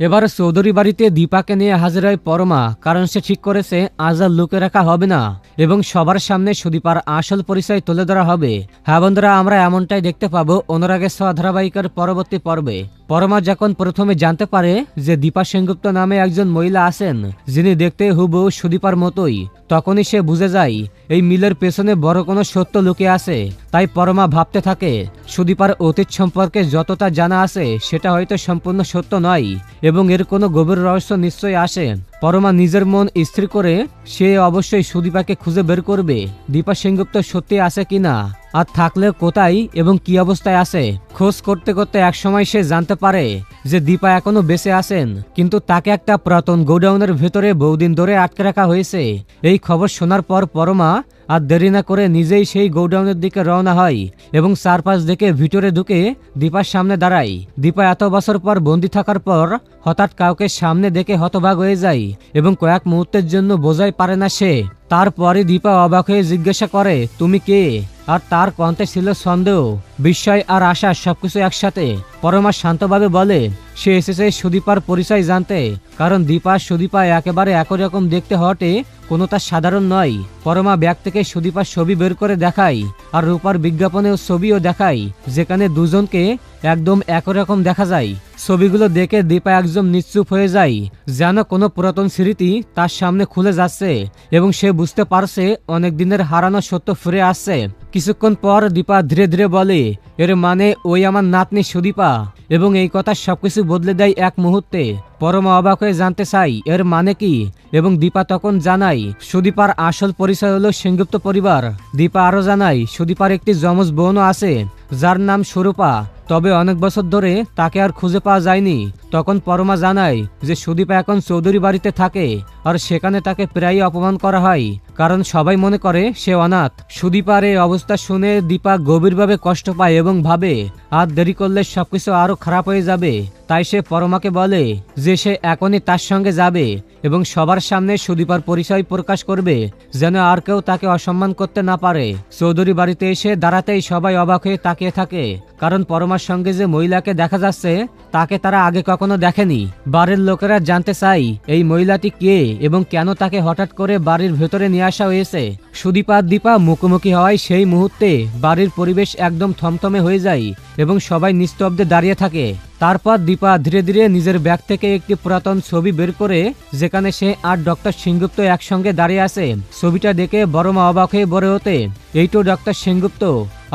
এবার চৌধুরী বাড়িতে দীপাকে নিয়ে হাজির হয় পরমা, কারণ সে ঠিক করেছে আজ আর লুকে রাখা হবে না। এবং সবার সামনে সুদীপার আসল পরিচয় তুলে ধরা হবে। হ্যাঁ বন্ধুরা, আমরা এমনটাই দেখতে পাবো অনুরাগের ছ ধারাবাহিকের পরবর্তী পর্বে। পরমা যখন প্রথমে জানতে পারে যে দীপা সেনগুপ্ত নামে একজন মহিলা আছেন, যিনি দেখতে হুবহু সুদীপার মতোই, তখনই সে বুঝে যায়, এই মিলের পেছনে বড় কোনো সত্য লুকিয়ে আছে। তাই পরমা ভাবতে থাকে, সুদীপার অতীত সম্পর্কে যতটা জানা আছে, সেটা হয়তো সম্পূর্ণ সত্য নয়, এবং এর কোনো গভীর রহস্য নিশ্চয়ই আসে। পরমা নিজের মন স্থির করে সে অবশ্যই সুদীপাকে খুঁজে বের করবে। দীপা সেনগুপ্ত সত্যি আছে কিনা আর থাকলে কোথায় এবং কি অবস্থায় আছে? খোঁজ করতে করতে একসময় সে জানতে পারে যে দীপা এখনও বেঁচে আছেন। কিন্তু তাকে একটা পুরাতন গোডাউনের ভেতরে বহুদিন ধরে আটকে রাখা হয়েছে। এই খবর শোনার পর পরমা আর দেরি না করে নিজেই সেই গোডাউনের দিকে রওনা হয় এবং চারপাশ দেখে ভিতরে ঢুকে দীপার সামনে দাঁড়ায়। দীপা এত বছর পর বন্দি থাকার পর হঠাৎ কাউকে সামনে দেখে হতভাগ হয়ে যায় এবং কয়েক মুহূর্তের জন্য বোঝাই পারে না সে। তারপরে দীপা অবাক হয়ে জিজ্ঞাসা করে, তুমি কে? আর তার কণ্ঠে ছিল সন্দেহ, বিস্ময় আর আশা সবকিছু একসাথে। পরমা শান্তভাবে বলে, সে এসেছে সুদীপার পরিচয় জানতে। কারণ দীপা সুদীপা একেবারে একই রকম দেখতে হটে কোনো তার সাধারণ নয়। পরমা ব্যাগ থেকে সুদীপার ছবি বের করে দেখায়। আর রূপার বিজ্ঞাপনেও ছবিও দেখায় যেখানে দুজনকে একদম একই রকম দেখা যায়। ছবিগুলো দেখে দীপা একদম নিশ্চুপ হয়ে যায়, যেন কোনো পুরাতন স্মৃতি তার সামনে খুলে যাচ্ছে এবং সে বুঝতে পারছে অনেক দিনের হারানো সত্য ফিরে আসছে। কিছুক্ষণ পর দীপা ধীরে ধীরে বলে, এর মানে ওই আমার নাতনি সুদীপা। এবং এই কথা সবকিছু বদলে দেয় এক মুহূর্তে। পরমা অবাক হয়ে জানতে চাই, এর মানে কি? এবং দীপা তখন জানাই সুদীপার আসল পরিচয় হলো সেনগুপ্ত পরিবার। দীপা আরও জানাই সুদীপার একটি যমজ বোনও আছে, যার নাম স্বরূপা তবে অনেক বছর ধরে তাকে আর খুঁজে পাওয়া যায়নি। তখন পরমা জানায় যে সুদীপা এখন চৌধুরী বাড়িতে থাকে, আর সেখানে তাকে প্রায়ই অপমান করা হয়, কারণ সবাই মনে করে সে অনাথ। সুদীপার এই অবস্থা শুনে দীপা গভীরভাবে কষ্ট পায় এবং ভাবে, আর দেরি করলে সবকিছু আরও খারাপ হয়ে যাবে। তাই সে পরমাকে বলে যে সে এখনই তার সঙ্গে যাবে এবং সবার সামনে সুদীপার পরিচয় প্রকাশ করবে, যেন আর কেউ তাকে অসম্মান করতে না পারে। চৌধুরী বাড়িতে এসে দাঁড়াতেই সবাই অবাক হয়ে তাকিয়ে থাকে, কারণ পরমার সঙ্গে যে মহিলাকে দেখা যাচ্ছে, তাকে তারা আগে কখনো দেখেনি। বাড়ির লোকেরা জানতে চাই এই মহিলাটি কে এবং কেন তাকে হঠাৎ করে বাড়ির ভেতরে নিয়ে আসা হয়েছে। সুদীপা দীপা মুখোমুখি হওয়ায় সেই মুহূর্তে বাড়ির পরিবেশ একদম থমথমে হয়ে যায় এবং সবাই নিস্তব্ধে দাঁড়িয়ে থাকে। তারপর দীপা ধীরে ধীরে নিজের ব্যাগ থেকে একটি পুরাতন ছবি বের করে যেখানে সে আর ডক্টর সিংগুপ্ত একসঙ্গে দাঁড়িয়ে আছে। ছবিটা দেখে বড় মা অবাক হয়ে বড় হতে, এই তো ডক্টর সিংগুপ্ত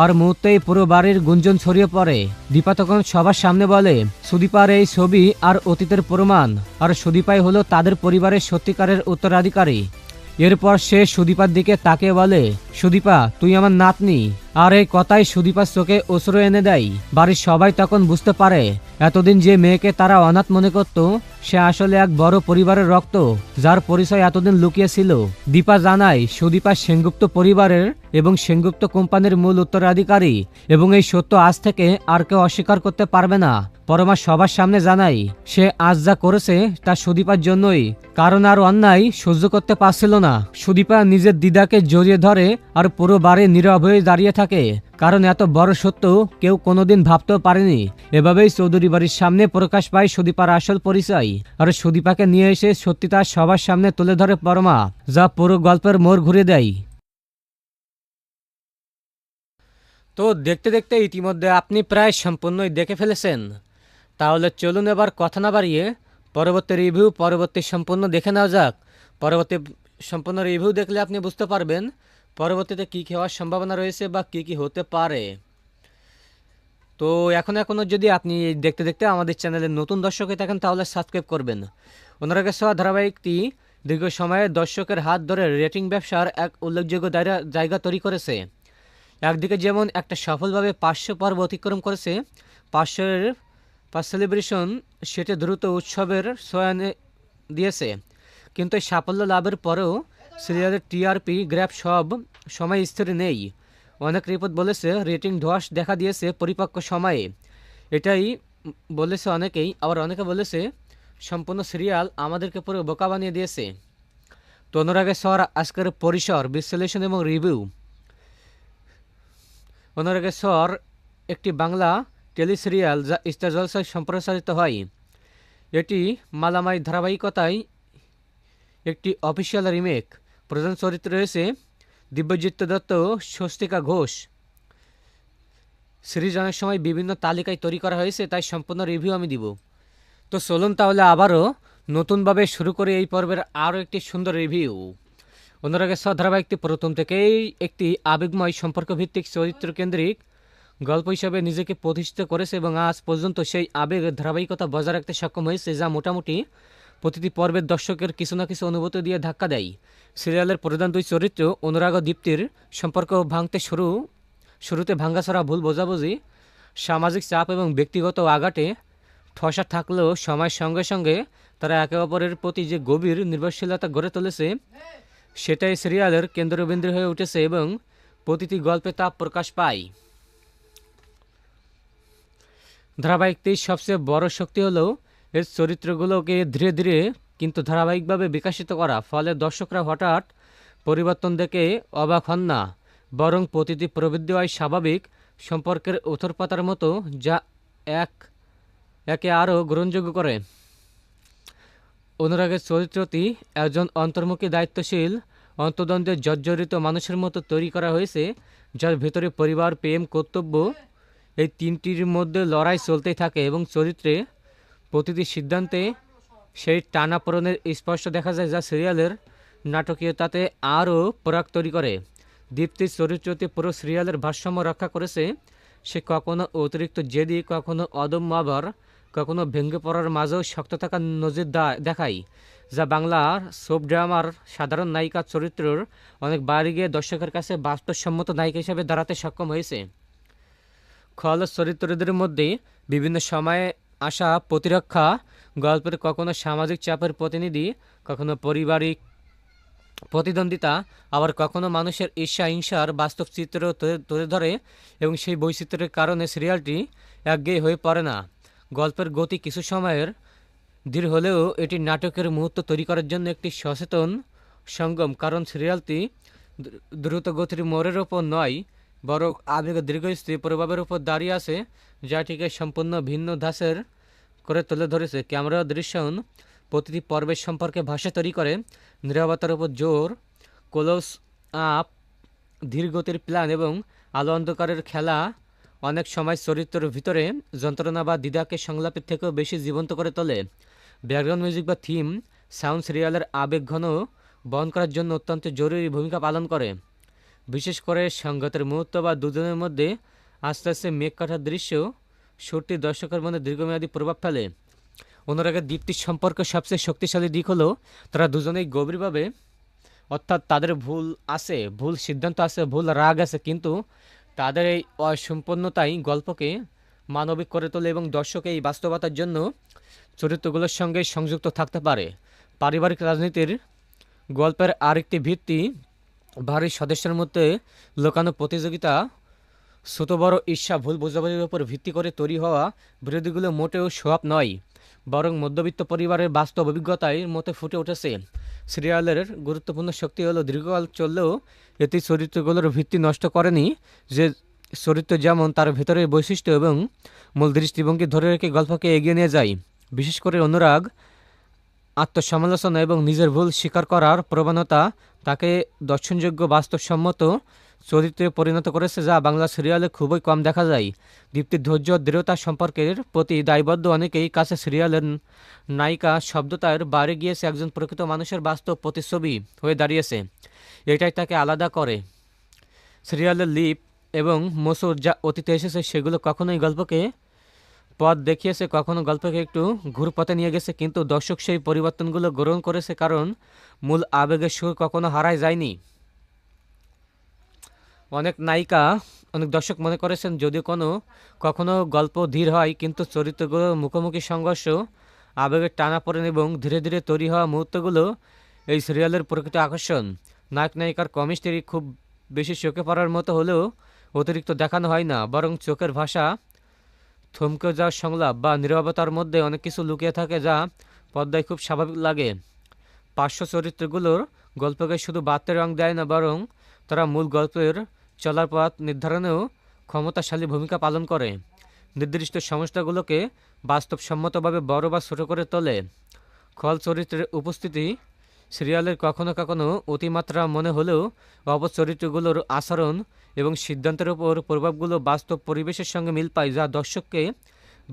আর মুহূর্তেই পুরো বাড়ির গুঞ্জন ছড়িয়ে পড়ে। দীপা তখন সবার সামনে বলে, সুদীপার এই ছবি আর অতীতের প্রমাণ। আর সুদীপাই হলো তাদের পরিবারের সত্যিকারের উত্তরাধিকারী। এরপর সে সুদীপার দিকে তাকে বলে, সুদীপা, তুই আমার নাতনি। আর এই কথাই সুদীপার চোখে ওসরো এনে দেয়। বাড়ির সবাই তখন বুঝতে পারে, এতদিন যে মেয়েকে তারা অনাথ মনে করত, সে আসলে এক বড় পরিবারের রক্ত, যার পরিচয় এতদিন লুকিয়েছিল। দীপা জানায়, সুদীপা সেনগুপ্ত পরিবারের এবং সেনগুপ্ত কোম্পানির মূল উত্তরাধিকারী এবং এই সত্য আজ থেকে আর কেউ অস্বীকার করতে পারবে না। পরমা সবার সামনে জানাই, সে আজ যা করেছে তা সুদীপার জন্যই, কারণ আর অন্যায় সহ্য করতে পারছিল না। সুদীপা নিজের দিদাকে জড়িয়ে ধরে আর পুরো বারে নীরব হয়ে দাঁড়িয়ে থাকে, কারণ এত বড় সত্য কেউ কোনোদিন ভাবতেও পারেনি। এভাবেই চৌধুরী বাড়ির সামনে প্রকাশ পায় সুদীপার আসল পরিচয়, আর সুদীপাকে নিয়ে এসে সত্যি তার সবার সামনে তুলে ধরে পরমা, যা পুরো গল্পের মোড় ঘুরে দেয়। তো দেখতে দেখতে ইতিমধ্যে আপনি প্রায় সম্পূর্ণই দেখে ফেলেছেন। তাহলে চলুন এবার কথা না বাড়িয়ে পরবর্তী রিভিউ পরবর্তী সম্পূর্ণ দেখে নেওয়া যাক। পরবর্তী সম্পূর্ণ রিভিউ দেখলে আপনি বুঝতে পারবেন পরবর্তীতে কী হওয়ার সম্ভাবনা রয়েছে বা কী কী হতে পারে। তো এখন এখনও যদি আপনি দেখতে দেখতে আমাদের চ্যানেলে নতুন দর্শক হয়ে থাকেন, তাহলে সাবস্ক্রাইব করবেন। ওনারা কাছে ধারাবাহিকটি দীর্ঘ সময়ে দর্শকের হাত ধরে রেটিং ব্যবসার এক উল্লেখযোগ্য জায়গা তৈরি করেছে। একদিকে যেমন একটা সফলভাবে পাঁচশো পর্ব অতিক্রম করেছে পাঁচশোর পাঁচ সেলিব্রেশন সেটা দ্রুত উৎসবের সয়ানে দিয়েছে। কিন্তু সাফল্য লাভের পরেও সিরিয়ালের টিআরপি গ্র্যাপ সব সময় স্থির নেই। অনেক রিপোর্ট বলেছে রেটিং ধস দেখা দিয়েছে পরিপক্ক সময়ে। এটাই বলেছে অনেকেই। আবার অনেকে বলেছে, সম্পূর্ণ সিরিয়াল আমাদেরকে পুরো বোকা বানিয়ে দিয়েছে। তো অনুরাগের স্বর আজকের পরিসর, বিশ্লেষণ এবং রিভিউ। অনুরাগের স্বর একটি বাংলা টেলি সিরিয়াল যা স্টার জলসায় সম্প্রচারিত হয়। এটি মালামাই ধারাবাহিকতায় একটি অফিসিয়াল রিমেক। প্রধান চরিত্রে রয়েছে দিব্যজিৎ দত্ত স্বস্তিকা ঘোষ। সিরিজ অনেক সময় বিভিন্ন তালিকায় তৈরি করা হয়েছে, তাই সম্পূর্ণ রিভিউ আমি দিব। তো চলুন তাহলে আবারও নতুনভাবে শুরু করে এই পর্বের আরও একটি সুন্দর রিভিউ। অনুরাগের ধারাবাহিকটি প্রথম থেকেই একটি আবেগময় সম্পর্ক ভিত্তিক চরিত্র কেন্দ্রিক গল্প হিসাবে নিজেকে প্রতিষ্ঠিত করেছে এবং আজ পর্যন্ত সেই আবেগের ধারাবাহিকতা বজায় রাখতে সক্ষম হয়েছে, যা মোটামুটি প্রতিটি পর্বের দর্শকের কিছু না কিছু অনুভূতি দিয়ে ধাক্কা দেয়। সিরিয়ালের প্রধান দুই চরিত্র অনুরাগ দীপ্তির সম্পর্ক ভাঙতে শুরু, শুরুতে ভাঙ্গাছড়া, ভুল বোঝাবুঝি, সামাজিক চাপ এবং ব্যক্তিগত আঘাটে ঠসা থাকলেও সময়ের সঙ্গে সঙ্গে তারা একে অপরের প্রতি যে গভীর নির্ভরশীলতা গড়ে তুলেছে, সেটাই সিরিয়ালের কেন্দ্রবিন্দু হয়ে উঠেছে এবং প্রতিটি গল্পে তা প্রকাশ পায়। ধারাবাহিকটির সবচেয়ে বড় শক্তি হলো এর চরিত্রগুলোকে ধীরে ধীরে কিন্তু ধারাবাহিকভাবে বিকাশিত করা। ফলে দর্শকরা হঠাৎ পরিবর্তন দেখে অবাক হন না, বরং প্রতিটি প্রবৃদ্ধি হয় স্বাভাবিক সম্পর্কের উথরপাতার মতো, যা এক, একে আরও গ্রহণযোগ্য করে। অনুরাগের চরিত্রটি একজন অন্তর্মুখী দায়িত্বশীল অন্তদ্বন্দ্বে জর্জরিত মানুষের মতো তৈরি করা হয়েছে, যার ভেতরে পরিবার, প্রেম, কর্তব্য এই তিনটির মধ্যে লড়াই চলতেই থাকে এবং চরিত্রে প্রতিটি সিদ্ধান্তে সেই টানাপোড়েনের স্পষ্ট দেখা যায় যা সিরিয়ালের নাটকীয়তাতে আরও পরাগ তৈরি করে। দীপ্তির চরিত্রটি পুরো সিরিয়ালের ভারসাম্য রক্ষা করেছে। সে কখনো অতিরিক্ত জেদি, কখনো অদম্য আবার, কখনো ভেঙে পড়ার মাঝেও শক্ত থাকার নজির দেখায়, যা বাংলার সোপ ড্রামার সাধারণ নায়িকার চরিত্রের অনেক বাড়ি গিয়ে দর্শকের কাছে বাস্তবসম্মত নায়িকা হিসেবে দাঁড়াতে সক্ষম হয়েছে। খল চরিত্রদের মধ্যে বিভিন্ন সময়ে আসা প্রতিরক্ষা, গল্পের কখনো সামাজিক চাপের প্রতিনিধি, কখনো পারিবারিক প্রতিদ্বন্দ্বিতা, আবার কখনো মানুষের ঈর্ষা, হিংসার বাস্তব চিত্র তুলে- ধরে এবং সেই বৈচিত্র্যের কারণে সিরিয়ালটি একঘেয়ে হয়ে পড়ে না। গল্পের গতি কিছু সময়ের ধীর হলেও এটি নাটকের মুহূর্ত তৈরি করার জন্য একটি সচেতন সঙ্গম, কারণ সিরিয়ালটি দ্রু- দ্রুত গতির মোড়ের ওপর নয় বরং আবেগ দীর্ঘস্থায়ী প্রভাবের উপর দাঁড়িয়ে আছে, যা এটিকে সম্পূর্ণ ভিন্ন ধাঁচের করে তুলে ধরেছে। ক্যামেরা ও দৃশ্যায়ন প্রতিটি পর্বের সম্পর্কে ভাষা তৈরি করে। নিরাপত্তার উপর জোর, ক্লোজ আপ, ধীরগতির প্ল্যান এবং আলো অন্ধকারের খেলা অনেক সময় চরিত্রের ভিতরে যন্ত্রণা বা দ্বিধাকে সংলাপের থেকেও বেশি জীবন্ত করে তোলে। ব্যাকগ্রাউন্ড মিউজিক বা থিম, সাউন্ড সিরিয়ালের আবেগ ঘন বহন করার জন্য অত্যন্ত জরুরি ভূমিকা পালন করে। বিশেষ করে সংঘাতের মুহূর্ত বা দুজনের মধ্যে আস্তে আস্তে মেঘ কাটার দৃশ্য সুরটি দর্শকের মধ্যে দীর্ঘমেয়াদী প্রভাব ফেলে। অনুরাগের দীপ্তির সম্পর্ক সবচেয়ে শক্তিশালী দিক হলো, তারা দুজনেই গভীরভাবে, অর্থাৎ তাদের ভুল আছে, ভুল সিদ্ধান্ত আছে, ভুল রাগ আছে, কিন্তু তাদের এই অসম্পূর্ণতাই গল্পকে মানবিক করে তোলে এবং দর্শক এই বাস্তবতার জন্য চরিত্রগুলোর সঙ্গে সংযুক্ত থাকতে পারে। পারিবারিক রাজনীতির গল্পের আরেকটি ভিত্তি বাড়ির সদস্যের মধ্যে লোকানো প্রতিযোগিতা ছোট বড় ঈর্ষা, ভুল বোঝাবুঝির উপর ভিত্তি করে তৈরি হওয়া বিরোধীগুলো মোটেও সোয়াব নয়, বরং মধ্যবিত্ত পরিবারের বাস্তব অভিজ্ঞতায় মতে ফুটে উঠেছে। সিরিয়ালের গুরুত্বপূর্ণ শক্তি হলো, দীর্ঘকাল চললেও এটি চরিত্রগুলোর ভিত্তি নষ্ট করেনি। যে চরিত্র যেমন তার ভেতরের বৈশিষ্ট্য এবং মূল দৃষ্টিভঙ্গি ধরে রেখে গল্পকে এগিয়ে নিয়ে যায়, বিশেষ করে অনুরাগ আত্মসমালোচনা এবং নিজের ভুল স্বীকার করার প্রবণতা তাকে দর্শনযোগ্য, বাস্তবসম্মত চরিত্রে পরিণত করেছে যা বাংলা সিরিয়ালে খুবই কম দেখা যায়। দীপ্তির ধৈর্য, দৃঢ়তা সম্পর্কের প্রতি দায়বদ্ধ অনেকেই কাছে সিরিয়ালের নায়িকা শব্দতার বাইরে গিয়েছে একজন প্রকৃত মানুষের বাস্তব প্রতিচ্ছবি হয়ে দাঁড়িয়েছে। এটাই তাকে আলাদা করে। সিরিয়ালের লিপ এবং মসুর যা অতীতে এসেছে সেগুলো কখনোই গল্পকে পথ দেখিয়েছে, কখনো গল্পকে একটু ঘুরপথে নিয়ে গেছে, কিন্তু দর্শক সেই পরিবর্তনগুলো গ্রহণ করেছে কারণ মূল আবেগের সুর কখনো হারায় যায়নি। অনেক নায়িকা, অনেক দর্শক মনে করেছেন যদি কোনো, কখনো গল্প ধীর হয়, কিন্তু চরিত্রগুলোর মুখোমুখি সংঘর্ষ, আবেগের টানাপোড়েন এবং ধীরে ধীরে তৈরি হওয়া মুহূর্তগুলো এই সিরিয়ালের প্রকৃত আকর্ষণ। নায়ক নায়িকার কমিস্ট্রি খুব বেশি চোখে পড়ার মতো হলেও অতিরিক্ত দেখানো হয় না, বরং চোখের ভাষা থমকে যাওয়ার সংলাপ বা নিরবতার মধ্যে অনেক কিছু লুকিয়ে থাকে যা পদ্মায় খুব স্বাভাবিক লাগে। পার্শ্ব চরিত্রগুলোর গল্পকে শুধু বাড়তে রং দেয় না, বরং তারা মূল গল্পের চলার পথ নির্ধারণেও ক্ষমতাশালী ভূমিকা পালন করে। নির্দিষ্ট সমস্যাগুলোকে বাস্তবসম্মতভাবে বড় বা ছোট করে তোলে। খল চরিত্রের উপস্থিতি সিরিয়ালের কখনো কখনো অতিমাত্রা মনে হলেও অপচরিত্রগুলোর আচরণ এবং সিদ্ধান্তের উপর প্রভাবগুলো বাস্তব পরিবেশের সঙ্গে মিল পায় যা দর্শককে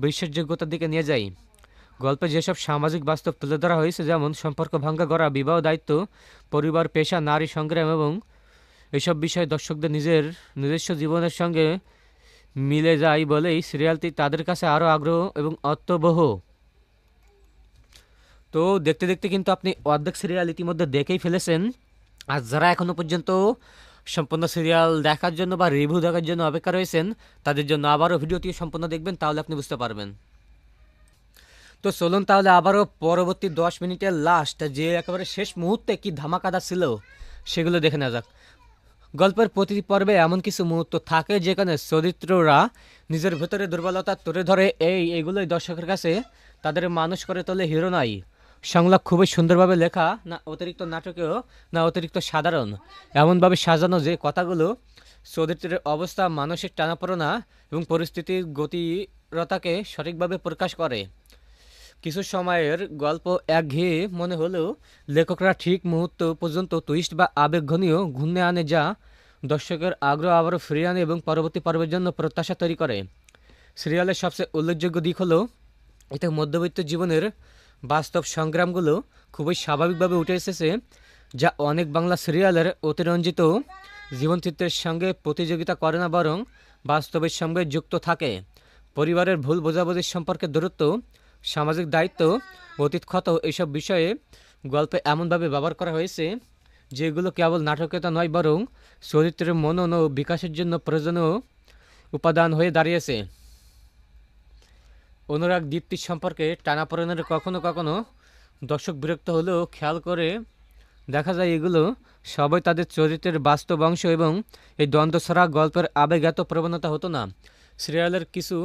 বিশ্বাসযোগ্যতার দিকে নিয়ে যায়। গল্পে যেসব সামাজিক বাস্তব তুলে ধরা হয়েছে, যেমন সম্পর্ক ভাঙ্গা করা, বিবাহ দায়িত্ব, পরিবার, পেশা, নারী সংগ্রাম এবং এসব বিষয় দর্শকদের নিজের নিজস্ব জীবনের সঙ্গে মিলে যায় বলেই সিরিয়ালটি তাদের কাছে আরও আগ্রহ এবং অর্থবহ। তো দেখতে দেখতে কিন্তু আপনি অর্ধেক সিরিয়াল ইতিমধ্যে দেখেই ফেলেছেন। আর যারা এখনও পর্যন্ত সম্পূর্ণ সিরিয়াল দেখার জন্য বা রিভিউ দেখার জন্য অপেক্ষা রয়েছেন, তাদের জন্য আবারও ভিডিওটি সম্পূর্ণ দেখবেন, তাহলে আপনি বুঝতে পারবেন। তো চলুন তাহলে আবারও পরবর্তী দশ মিনিটের লাস্ট যে একেবারে শেষ মুহূর্তে কি ধামাকাদা ছিল, সেগুলো দেখে নেওয়া যাক। গল্পের প্রতিটি পর্বে এমন কিছু মুহূর্ত থাকে যেখানে চরিত্ররা নিজের ভেতরে দুর্বলতা তুলে ধরে, এই, এগুলোই দর্শকের কাছে, তাদের মানুষ করে তোলে হিরো নাই। সংলাপ খুবই সুন্দরভাবে লেখা, না অতিরিক্ত নাটকীয়, না অতিরিক্ত সাধারণ। এমনভাবে সাজানো যে কথাগুলো চরিত্রের অবস্থা, মানসিক টানাপড়না এবং পরিস্থিতির গতিরতাকে সঠিকভাবে প্রকাশ করে। কিছু সময়ের গল্প একঘেয়ে মনে হলেও লেখকরা ঠিক মুহূর্ত পর্যন্ত টুইস্ট বা আবেগঘনীয় ঘূর্ণে আনে যা দর্শকের আগ্রহ আবারও ফিরিয়ে আনে এবং পরবর্তী পর্বের জন্য প্রত্যাশা তৈরি করে। সিরিয়ালের সবচেয়ে উল্লেখযোগ্য দিক হলো, এতে মধ্যবিত্ত জীবনের বাস্তব সংগ্রামগুলো খুবই স্বাভাবিকভাবে উঠে এসেছে, যা অনেক বাংলা সিরিয়ালের অতিরঞ্জিত জীবনচিত্রের সঙ্গে প্রতিযোগিতা করে না বরং বাস্তবের সঙ্গে যুক্ত থাকে। পরিবারের ভুল বোঝাবুঝির সম্পর্কে দূরত্ব, সামাজিক দায়িত্ব, অতীত ক্ষত এইসব বিষয়ে গল্পে এমনভাবে ব্যবহার করা হয়েছে, যেগুলো কেবল নাটকীয়তা নয় বরং চরিত্রের মনন ও বিকাশের জন্য প্রয়োজনীয় উপাদান হয়ে দাঁড়িয়েছে। অনুরাগ দীপ্তির সম্পর্কে টানাপোড়েনের কখনো কখনো দর্শক বিরক্ত হলেও খেয়াল করে দেখা যায় এগুলো সবাই তাদের চরিত্রের বাস্তব অংশ এবং এই দ্বন্দ্ব ছাড়া গল্পের আবেগ এত প্রবণতা হতো না। সিরিয়ালের কিছু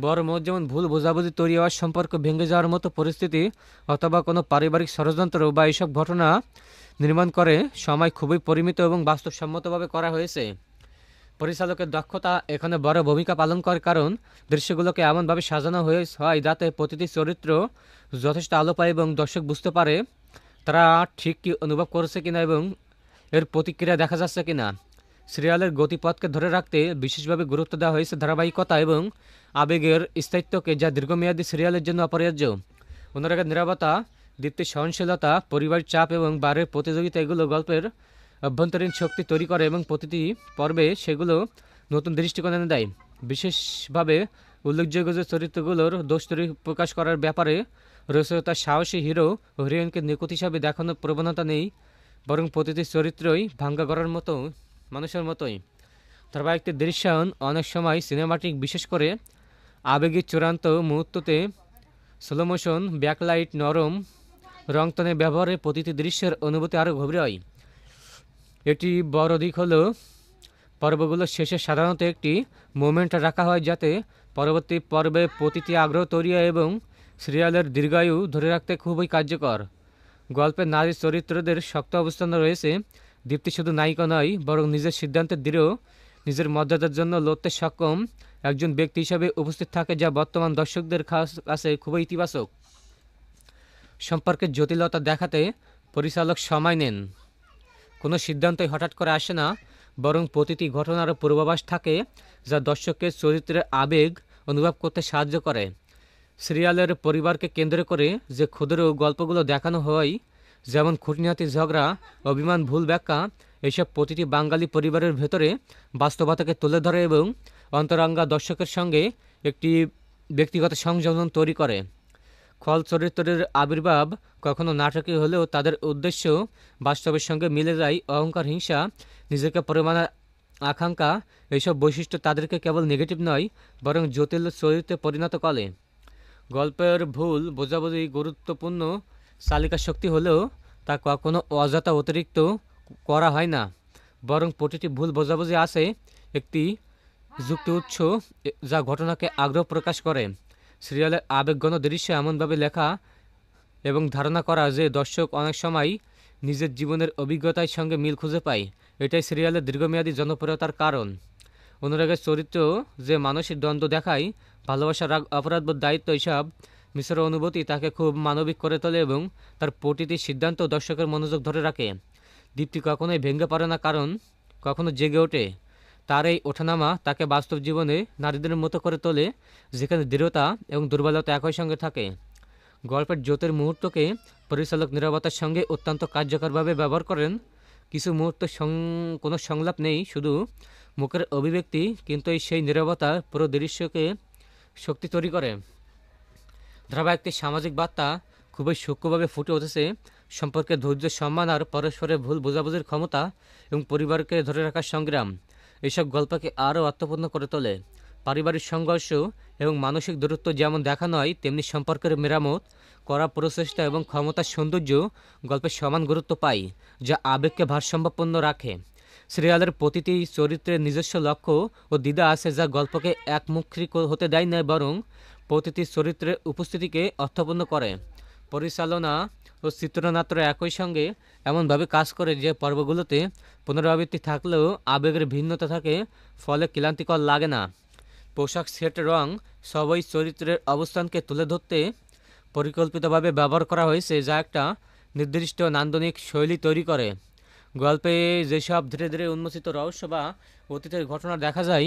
বড় মত যেমন ভুল বোঝাবুঝি তৈরি হওয়ার সম্পর্ক ভেঙে যাওয়ার মতো পরিস্থিতি অথবা কোনো পারিবারিক ষড়যন্ত্র বা এইসব ঘটনা নির্মাণ করে সময় খুবই পরিমিত এবং বাস্তবসম্মতভাবে করা হয়েছে। পরিচালকের দক্ষতা এখানে বড় ভূমিকা পালন করে, কারণ দৃশ্যগুলোকে এমনভাবে সাজানো হয়ে হয় যাতে প্রতিটি চরিত্র যথেষ্ট আলো পায় এবং দর্শক বুঝতে পারে তারা ঠিক কি অনুভব করেছে কিনা এবং এর প্রতিক্রিয়া দেখা যাচ্ছে কিনা। সিরিয়ালের গতিপথকে ধরে রাখতে বিশেষভাবে গুরুত্ব দেওয়া হয়েছে ধারাবাহিকতা এবং আবেগের স্থায়িত্বকে, যা দীর্ঘমেয়াদী সিরিয়ালের জন্য অপরিহার্য। অনুরাগের নিরাপত্তা দীপ্তির সহনশীলতা, পরিবারের চাপ এবং বারের প্রতিযোগিতা, এগুলো গল্পের অভ্যন্তরীণ শক্তি তৈরি করে এবং প্রতিটি পর্বে সেগুলো নতুন দৃষ্টিকোণ এনে দেয়। বিশেষভাবে উল্লেখযোগ্য যে চরিত্রগুলোর দোষ তৈরি প্রকাশ করার ব্যাপারে রয়েছে তার সাহসী হিরো ও হিরোইনকে নিকুত হিসাবে দেখানোর প্রবণতা নেই, বরং প্রতিটি চরিত্রই ভাঙ্গা করার মতো, মানুষের মতোই। ধারাবাহিকটি দৃশ্যায়ন অনেক সময় সিনেমাটিক, বিশেষ করে আবেগের চূড়ান্ত মুহূর্ততে স্লোমোশন ব্যাকলাইট নরম রংতনে ব্যবহারে প্রতিটি দৃশ্যের অনুভূতি আরও গভীর হয়। এটি বড় দিক হলো পর্বগুলোর শেষে সাধারণত একটি মোমেন্ট রাখা হয় যাতে পরবর্তী পর্বে প্রতিটি আগ্রহ তৈরি এবং সিরিয়ালের দীর্ঘায়ু ধরে রাখতে খুবই কার্যকর। গল্পের নারী চরিত্রদের শক্ত অবস্থান রয়েছে, দীপ্তি শুধু নায়িকা নয়, বরং নিজের সিদ্ধান্তের দৃঢ় নিজের মর্যাদার জন্য লড়তে সক্ষম একজন ব্যক্তি হিসাবে উপস্থিত থাকে যা বর্তমান দর্শকদের কাছে খুবই ইতিবাচক। সম্পর্কের জটিলতা দেখাতে পরিচালক সময় নেন। সিদ্ধান্তই হঠাৎ করে আসে না, বরং প্রতিটি ঘটনার পূর্বাভাস থাকে যা দর্শককে চরিত্রের আবেগ অনুভব করতে সাহায্য করে। সিরিয়ালের পরিবারকে কেন্দ্র করে যে ক্ষুদ্র গল্পগুলো দেখানো হয়, যেমন খুঁটিনাটি ঝগড়া, অভিমান ভুল ব্যাখ্যা, এসব প্রতিটি বাঙালি পরিবারের ভেতরে বাস্তবতাকে তুলে ধরে এবং অন্তরাঙ্গা দর্শকের সঙ্গে একটি ব্যক্তিগত সংযোজন তৈরি করে। খল চরিত্রের আবির্ভাব কখনো নাটকীয় হলেও তাদের উদ্দেশ্য বাস্তবের সঙ্গে মিলে যায় অহংকার, হিংসা, নিজেকে পরিমাণের আকাঙ্ক্ষা, এইসব বৈশিষ্ট্য তাদেরকে কেবল নেগেটিভ নয়, বরং জটিল চরিত্রে পরিণত করে। গল্পের ভুল, বোঝাবুঝি, গুরুত্বপূর্ণ চালিকা শক্তি হলেও তা কখনো অযথা অতিরিক্ত করা হয় না, বরং প্রতিটি ভুল বোঝাবুঝি আছে একটি যুক্তি উৎস যা ঘটনাকে আগ্রহ প্রকাশ করে। সিরিয়ালের আবেগঘন দৃশ্য এমনভাবে লেখা এবং ধারণা করা যে দর্শক অনেক সময় নিজের জীবনের অভিজ্ঞতার সঙ্গে মিল খুঁজে পায়, এটাই সিরিয়ালের দীর্ঘমেয়াদী জনপ্রিয়তার কারণ। অনুরাগের চরিত্র যে মানসিক দ্বন্দ্ব দেখায় ভালোবাসা রাগ, অপরাধবোধ, দায়িত্ব হিসাব মিশ্র অনুভূতি তাকে খুব মানবিক করে তোলে এবং তার প্রতিটি সিদ্ধান্ত দর্শকের মনোযোগ ধরে রাখে। দীপ্তি কখনোই ভেঙে পড়ে না, কারণ কখনো জেগে ওঠে। তার এই ওঠানামা তাকে বাস্তব জীবনে নারীদের মতো করে তোলে, যেখানে দৃঢ়তা এবং দুর্বলতা একই সঙ্গে থাকে। গল্পের জ্যোতির মুহূর্তকে পরিচালক নিরবতার সঙ্গে অত্যন্ত কার্যকরভাবে ব্যবহার করেন। কিছু মুহূর্ত কোনো সংলাপ নেই, শুধু মুখের অভিব্যক্তি, কিন্তু এই সেই নিরবতা পুরো দৃশ্যকে শক্তি তৈরি করে। ধারাবাহিকটি সামাজিক বার্তা খুবই সূক্ষ্মভাবে ফুটে উঠেছে। সম্পর্কে ধৈর্য, সম্মান আর পরস্পরের ভুল বোঝাবুঝির ক্ষমতা এবং পরিবারকে ধরে রাখার সংগ্রাম। এইসব গল্পকে আরও অর্থপূর্ণ করে তোলে। পারিবারিক সংঘর্ষ এবং মানসিক দূরত্ব যেমন দেখানো হয় তেমনি সম্পর্কের মেরামত, করা প্রচেষ্টা এবং ক্ষমতার সৌন্দর্য গল্পের সমান গুরুত্ব পায়, যা আবেগকে ভারসাম্যপন্ন রাখে। সিরিয়ালের প্রতিটি চরিত্রের নিজস্ব লক্ষ্য ও দ্বিধা আছে যা গল্পকে একমুখী হতে দেয় না, বরং প্রতিটি চরিত্রের উপস্থিতিকে অর্থপূর্ণ করে। পরিচালনা ও চিত্রনাট্য একই সঙ্গে এমনভাবে কাজ করে যে পর্বগুলোতে পুনরাবৃত্তি থাকলেও আবেগের ভিন্নতা থাকে, ফলে ক্লান্তিকর লাগে না। পোশাক, সেট, রং সবই চরিত্রের অবস্থানকে তুলে ধরতে পরিকল্পিতভাবে ব্যবহার করা হয়েছে, যা একটা নির্দিষ্ট নান্দনিক শৈলী তৈরি করে। গল্পে যেসব ধীরে ধীরে উন্মোচিত রহস্য বা অতীতের ঘটনা দেখা যায়,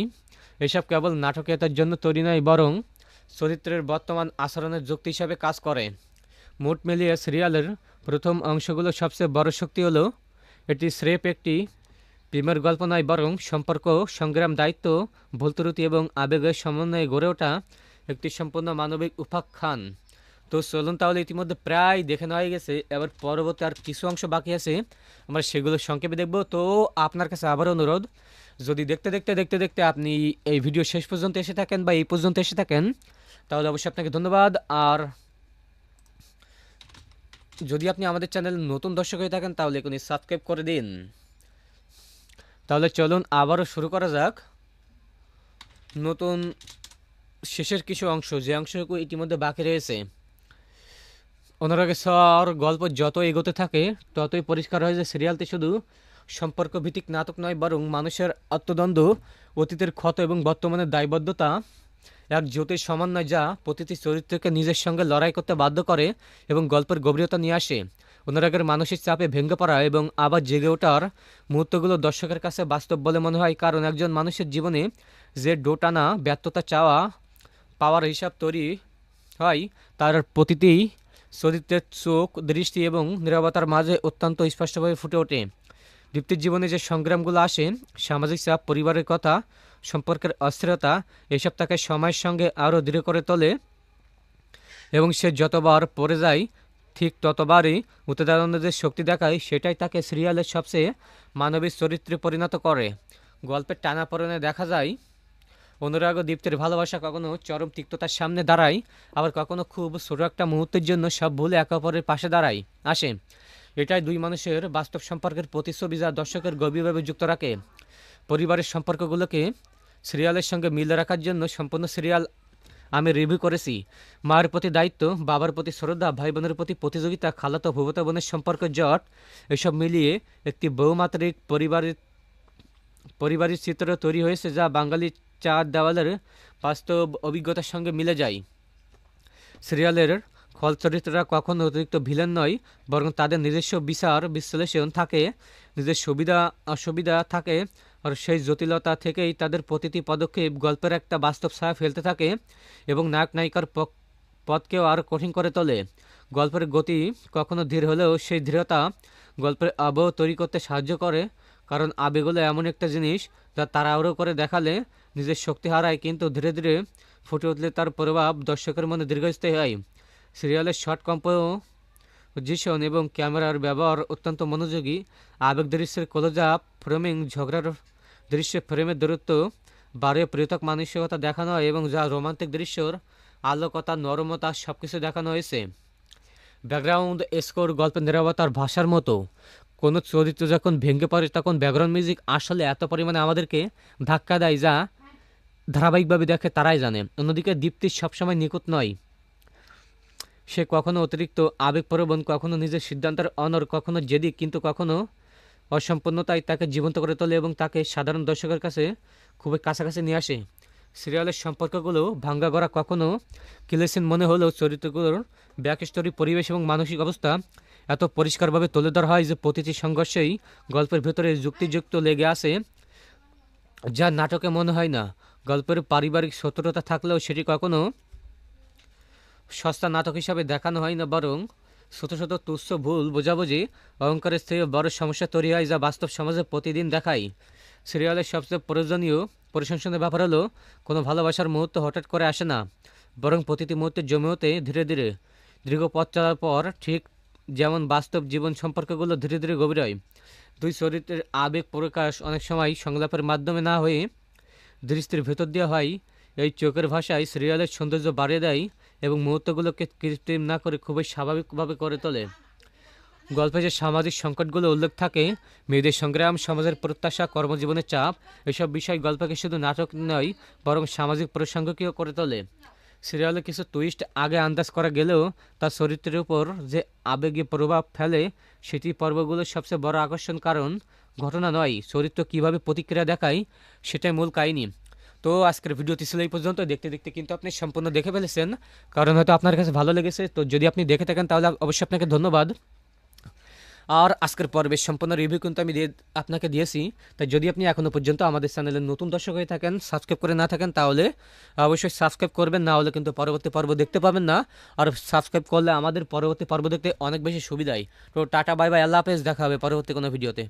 এসব কেবল নাটকীয়তার জন্য তৈরি নয়, বরং চরিত্রের বর্তমান আচরণের যুক্তি হিসাবে কাজ করে। মোট মিলিয়ে সিরিয়ালের প্রথম অংশগুলো সবচেয়ে বড় শক্তি হলো, এটি স্রেফ একটি প্রেমের গল্প নয়, বরং সম্পর্ক, সংগ্রাম, দায়িত্ব, ভুলত্রুটি এবং আবেগের সমন্বয়ে গড়ে ওঠা একটি সম্পূর্ণ মানবিক উপাখ্যান। তো চলুন তাহলে ইতিমধ্যে প্রায় দেখে নেওয়া হয়ে গেছে, এবার পরবর্তী আর কিছু অংশ বাকি আছে, আমরা সেগুলো সংক্ষেপে দেখব। তো আপনার কাছে আবার অনুরোধ, যদি দেখতে দেখতে দেখতে দেখতে আপনি এই ভিডিও শেষ পর্যন্ত এসে থাকেন বা এই পর্যন্ত এসে থাকেন, তাহলে অবশ্যই আপনাকে ধন্যবাদ, আর যদি আপনি আমাদের চ্যানেল নতুন দর্শক হয়ে থাকেন, তাহলে এখনই সাবস্ক্রাইব করে দিন। তাহলে চলুন আবারও শুরু করা যাক। নতুন শেষের কিছু অংশ, যে অংশটুকু ইতিমধ্যে বাকি রয়েছে। অনুরাগেশ্বর গল্প যত এগোতে থাকে, ততই পরিষ্কার হয় যে সিরিয়ালটি শুধু সম্পর্ক ভিত্তিক নাটক নয়, বরং মানুষের আত্মদ্বন্দ্ব, অতীতের ক্ষত এবং বর্তমানের দায়বদ্ধতা এক জ্যোতির সমন্বয় যা প্রতিটি চরিত্রকে নিজের সঙ্গে লড়াই করতে বাধ্য করে এবং গল্পের গভীরতা নিয়ে আসে। অনুরাগের মানসিক চাপে ভেঙে পড়া এবং আবার জেগে ওঠার মুহূর্তগুলো দর্শকের কাছে বাস্তব বলে মনে হয়, কারণ একজন মানুষের জীবনে যে ডোটানা ব্যর্থতা চাওয়া, পাওয়ার হিসাব তৈরি হয়, তার প্রতিটি চরিত্রের চোখ, দৃষ্টি এবং নিরবতার মাঝে অত্যন্ত স্পষ্টভাবে ফুটে ওঠে। দীপ্তির জীবনে যে সংগ্রামগুলো আসে, সামাজিক চাপ, পরিবারের কথা সম্পর্কের অস্থিরতা এসব তাকে সময়ের সঙ্গে আরও দৃঢ় করে তোলে এবং সে যতবার পড়ে যায়, ঠিক ততবারই যে শক্তি দেখায়, সেটাই তাকে সিরিয়ালের সবচেয়ে মানবিক চরিত্রে পরিণত করে। গল্পের টানাপড়েনে দেখা যায়, অনুরাগ ও দীপ্তের ভালোবাসা কখনো চরম তিক্ততার সামনে দাঁড়ায়, আবার কখনো খুব ছোট একটা মুহূর্তের জন্য সব ভুলে একে অপরের পাশে দাঁড়ায়, আসে। এটাই দুই মানুষের বাস্তব সম্পর্কের প্রতিচ্ছবি যা দর্শকের গভীরভাবে যুক্ত রাখে। পরিবারের সম্পর্কগুলোকে সিরিয়ালের সঙ্গে মিল রাখার জন্য সম্পূর্ণ সিরিয়াল আমি রিভিউ করেছি। মায়ের প্রতি দায়িত্ব, বাবার প্রতি শ্রদ্ধা ভাই বোনের প্রতি প্রতিযোগিতা, খালাতো ভূবত বোনের সম্পর্ক জট, এসব মিলিয়ে একটি বহুমাত্রিক পরিবারের পরিবারের চিত্র তৈরি হয়েছে যা বাঙালি চার দেওয়ালের বাস্তব অভিজ্ঞতার সঙ্গে মিলে যায়। সিরিয়ালের খল চরিত্ররা কখনো অতিরিক্ত ভিলেন নয়, বরং তাদের নিজস্ব বিচার, বিশ্লেষণ থাকে, নিজের সুবিধা, অসুবিধা থাকে আর সেই জটিলতা থেকেই তাদের প্রতিটি পদক্ষেপ গল্পের একটা বাস্তব ছায়া ফেলতে থাকে এবং নায়ক নায়িকার পথকেও আরও কঠিন করে তোলে। গল্পের গতি কখনো ধীর হলেও সেই দৃঢ়তা গল্পের আবহ তৈরি করতে সাহায্য করে, কারণ আবেগ হলো এমন একটা জিনিস যা তাড়াহুড়ো করে দেখালে নিজের শক্তি হারায়, কিন্তু ধীরে ধীরে ফুটে উঠলে তার প্রভাব দর্শকের মনে দীর্ঘস্থায়ী হয়। সিরিয়ালের শর্ট কম্পোজিশন এবং ক্যামেরার ব্যবহার অত্যন্ত মনোযোগী। আবেগ দৃশ্যের কলজা ফ্রেমিং ঝগড়ার দৃশ্যে ফ্রেমের দূরত্ব, বারে পৃথক মানসিকতা দেখানো হয় এবং যা রোমান্টিক দৃশ্যর আলোকতা, নরমতা সব কিছু দেখানো হয়েছে। ব্যাকগ্রাউন্ড স্কোর গল্পের নিরবতার ভাষার মতো। কোনো চরিত্র যখন ভেঙে পড়ে, তখন ব্যাকগ্রাউন্ড মিউজিক আসলে এত পরিমাণে আমাদেরকে ধাক্কা দেয় যা ধারাবাহিকভাবে দেখে তারাই জানে। অন্যদিকে দীপ্তি সবসময় নিখুঁত নয়। সে কখনো অতিরিক্ত আবেগপ্রবণ কখনো নিজের সিদ্ধান্তের অনর, কখনো জেদি, কিন্তু কখনো অসম্পূর্ণতাই তাকে জীবন্ত করে তোলে এবং তাকে সাধারণ দর্শকের কাছে খুবই কাছাকাছি নিয়ে আসে। সিরিয়ালের সম্পর্কগুলো ভাঙ্গা গড়া কখনো কিলেসিন মনে হলেও চরিত্রগুলোর ব্যাক স্টোরি পরিবেশ এবং মানসিক অবস্থা এত পরিষ্কারভাবে তুলে ধরা হয় যে প্রতিটি সংঘর্ষেই গল্পের ভেতরে যুক্তিযুক্ত লেগে আসে যা নাটকে মনে হয় না। গল্পের পারিবারিক শত্রুতা থাকলেও সেটি কখনো সস্তা নাটক হিসাবে দেখানো হয় না বরং ছোট ছোট তুচ্ছ ভুল, বোঝাবুঝি, অহংকারের থেকে বড় সমস্যা তৈরি হয় যা বাস্তব সমাজে প্রতিদিন দেখায়। সিরিয়ালের সবচেয়ে প্রয়োজনীয় পরিসংখ্যানের ব্যাপার হলো, কোনো ভালোবাসার মুহূর্ত হঠাৎ করে আসে না, বরং প্রতিটি মুহূর্তে জমে হতে ধীরে ধীরে। দীর্ঘ পথ চলার পর ঠিক যেমন বাস্তব জীবন সম্পর্কগুলো ধীরে ধীরে গভীর হয়। দুই চরিত্রের আবেগ প্রকাশ অনেক সময় সংলাপের মাধ্যমে না হয়ে দৃষ্টির ভেতর দেওয়া হয়। এই চোখের ভাষায় সিরিয়ালের সৌন্দর্য বাড়িয়ে দেয় এবং মুহূর্তগুলোকে কৃত্রিম না করে খুবই স্বাভাবিকভাবে করে তোলে। গল্পে যে সামাজিক সংকটগুলো উল্লেখ থাকে, মেয়েদের সংগ্রাম, সমাজের প্রত্যাশা, কর্মজীবনের চাপ, এসব বিষয় গল্পকে শুধু নাটক নয়, বরং সামাজিক প্রসঙ্গকেও করে তোলে। সিরিয়ালে কিছু টুইস্ট আগে আন্দাজ করা গেলেও তার চরিত্রের উপর যে আবেগে প্রভাব ফেলে, সেটি পর্বগুলোর সবচেয়ে বড় আকর্ষণ কারণ ঘটনা নয়, চরিত্র কীভাবে প্রতিক্রিয়া দেখায়, সেটাই মূল কাহিনী। তো আজকের ভিডিওটি ছিল এই পর্যন্ত। দেখতে দেখতে কিন্তু আপনি সম্পূর্ণ দেখে ফেলেছেন। কারণ হয়তো আপনার কাছে ভালো লেগেছে। তো যদি আপনি দেখে থাকেন, তাহলে অবশ্যই আপনাকে ধন্যবাদ। আর আজকের পর্বের সম্পূর্ণ রিভিউ কিন্তু আমি দিয়ে আপনাকে দিয়েছি। তাই যদি আপনি এখনও পর্যন্ত আমাদের চ্যানেলে নতুন দর্শক হয়ে থাকেন সাবস্ক্রাইব করে না থাকেন, তাহলে অবশ্যই সাবস্ক্রাইব করবেন। না হলে কিন্তু পরবর্তী পর্ব দেখতে পাবেন না। আর সাবস্ক্রাইব করলে আমাদের পরবর্তী পর্ব দেখতে অনেক বেশি সুবিধাই তো টাটা বাই বাই আল্লাহ হাফেজ। দেখা হবে পরবর্তী কোনো ভিডিওতে